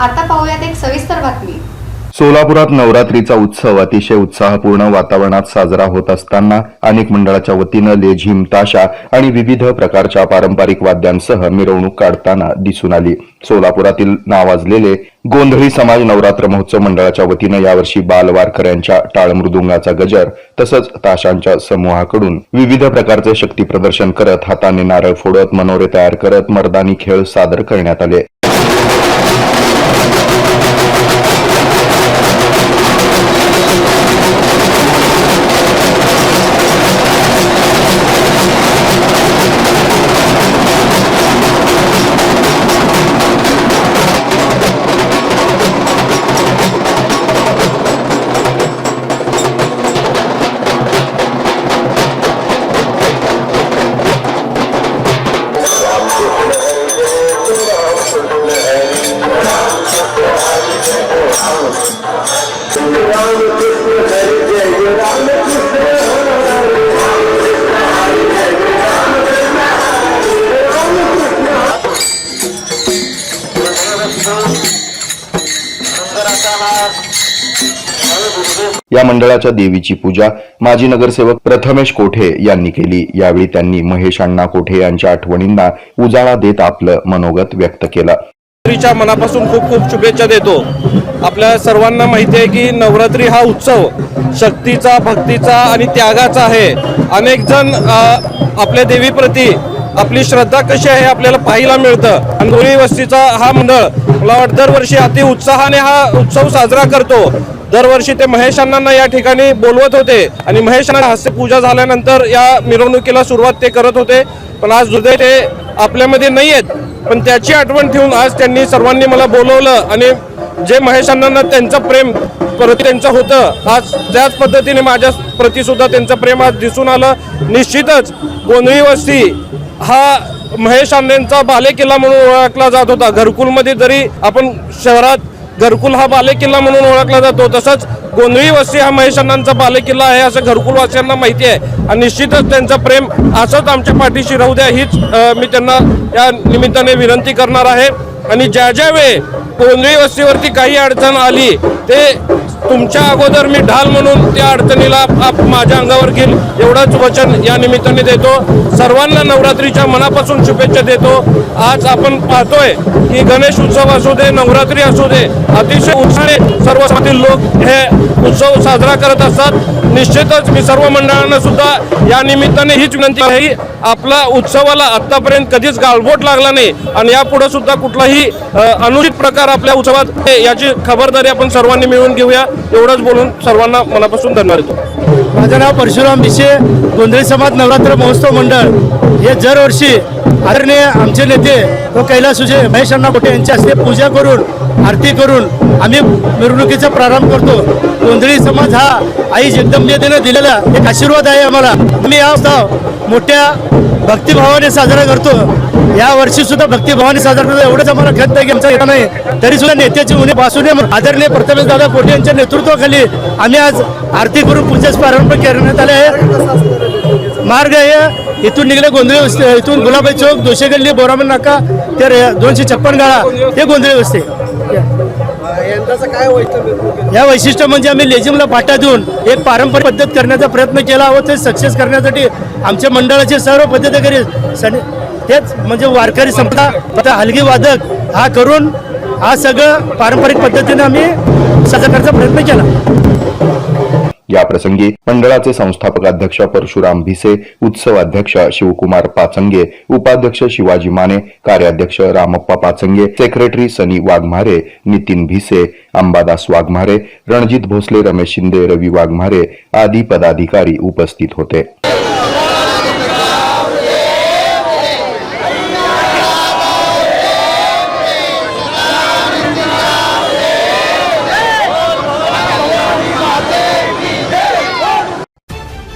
आता पाहूयात एक सविस्तर बातमी. सोलापुरात नवरात्रीचा उत्सव अतिशय उत्साहपूर्ण वातावरणात साजरा होत असताना अनेक मंडळाच्या वतीनं लेझिम ताशा आणि विविध प्रकारच्या पारंपरिक वाद्यांसह मिरवणूक काढताना दिसून आली. सोलापुरातील नावाजलेले गोंधळी समाज नवरात्र महोत्सव मंडळाच्या वतीनं यावर्षी बालवारकऱ्यांच्या टाळमृदुंगाचा गजर तसंच ताशांच्या समूहाकडून विविध प्रकारचे शक्ती प्रदर्शन करत हाताने नारळ फोडत मनोरे तयार करत मर्दानी खेळ सादर करण्यात आले. या मंडळाच्या देवीची पूजा माजी नगरसेवक प्रथमेश कोठे यांनी केली. यावेळी त्यांनी महेश अण्णा कोठे यांच्या आठवणींना उजाळा देत आपलं मनोगत व्यक्त केलं. नवरात्रीच्या मनापासून खूप खूप शुभेच्छा देतो. आपल्या सर्वांना माहिती आहे की नवरात्री हा उत्सव शक्तीचा भक्तीचा आणि त्यागाचा आहे. अनेक जण आपल्या देवीप्रती आपली श्रद्धा कशी आहे आपल्याला पाहायला मिळतं. अंधोळी वस्तीचा हा मंडळ मला वाटतं दरवर्षी अति उत्साहाने हा उत्सव साजरा करतो. दरवर्षी ते महेश अण्णांना या ठिकाणी बोलवत होते. आणि महेश अण्णा हस्ते पूजा झाल्यानंतर या मिरवणुकीला सुरुवात ते करत होते. पण आज हृदय ते आपल्यामध्ये नाही आहेत पण त्याची आठवण ठेवून आज त्यांनी सर्वांनी मला बोलवलं आणि जे महेश अण्णांना त्यांचं प्रेम प्रति त्यांचं होतं आज त्याच पद्धतीने माझ्या प्रतिसुद्धा त्यांचं प्रेम आज दिसून आलं. निश्चितच गोंधळी वस्ती हा महेश अण्णांचा बालेकिल्ला म्हणून ओळखला जात होता. घरकुलमध्ये जरी आपण शहरात घरकुल हा बालेकिल्ला म्हणून ओळखला जातो. तसंच गोंधळी वस्ती हा महेश अण्णांचा बालेकिल्ला आहे असं घरकुलवासियांना माहिती आहे. आणि निश्चितच त्यांचं प्रेम असंच आमच्या पाठीशी राहू द्या हीच मी त्यांना या निमित्ताने विनंती करणार आहे. आणि ज्या ज्या वेळे गोंधळी वस्तीवरती काही अडचण आली ते तुमच्या अगोदर मी ढाल म्हणून त्या अडचणीला आप- माझ्या अंगावर घेईल एवढंच वचन या निमित्ताने देतो. सर्वांना नवरात्रीच्या मनापासून शुभेच्छा देतो. आज आपण पाहतोय की गणेश उत्सव असू दे नवरात्री असू दे अतिशय उत्साहाने सर्व लोक हे उत्सव साजरा करत असतात. निश्चितच मी सर्व मंडळांना सुद्धा या निमित्ताने हीच विनंती आहे आपला उत्सवाला आतापर्यंत कधीच गालबोट लागला नाही आणि यापुढे सुद्धा कुठलाही अनुचित प्रकार आपल्या उत्सवात याची खबरदारी आपण सर्वांनी मिळून घेऊया. एवढंच बोलून सर्वांना मनापासून धन्यवाद देतो. माझं नाव परशुराम भिशे गोंधळी समाज नवरात्र महोत्सव मंडळ. हे दरवर्षी आदरणीय आमचे नेते व कैलास सुजे महेश अण्णा कोटे यांच्या हस्ते पूजा करून आरती करून आम्ही मिरवणुकीचा प्रारंभ करतो. गोंधळी समाज हा आई जगदंबेनं दिलेला एक आशीर्वाद आहे आम्हाला. आम्ही हा उत्सव मोठ्या भक्तिभावाने साजरा करतो. या वर्षी सुद्धा भक्तिभावाने साजरा करतो एवढंच आम्हाला खंत आहे की आमचा येणार नाही. तरी सुद्धा नेत्याची उणे पासून आदरणीय प्रथमेश दादा पोटे यांच्या नेतृत्वाखाली आम्ही आज आरती करून पूजेस प्रारंभ करण्यात आले आहे. मार्ग आहे इथून निघले गोंधळी वस्ती इथून गुलाबाई चौक दोशे गल्ली बोरामन नाका ते दोनशे छप्पन गाळा हे गोंधळी वस्ती. या वैशिष्ट्य म्हणजे आम्ही लेझिमला फाटा देऊन एक पारंपरिक पद्धत करण्याचा प्रयत्न केला व ते सक्सेस करण्यासाठी आमच्या मंडळाचे सर्व पद्धतकारी हेच म्हणजे वारकरी संपला. आता हलगी वादक हा करून हा सगळं पारंपरिक पद्धतीने आम्ही साजरा करण्याचा प्रयत्न केला. या प्रसंगी मंडळाचे संस्थापक अध्यक्ष परशुराम भिसे उत्सव अध्यक्ष शिवकुमार पाचंगे उपाध्यक्ष शिवाजी माने कार्याध्यक्ष रामप्पा पाचंगे सेक्रेटरी सनी वाघमारे नितीन भिसे अंबादास वाघमारे रणजित भोसले रमेश शिंदे रवी वाघमारे आदी पदाधिकारी उपस्थित होते.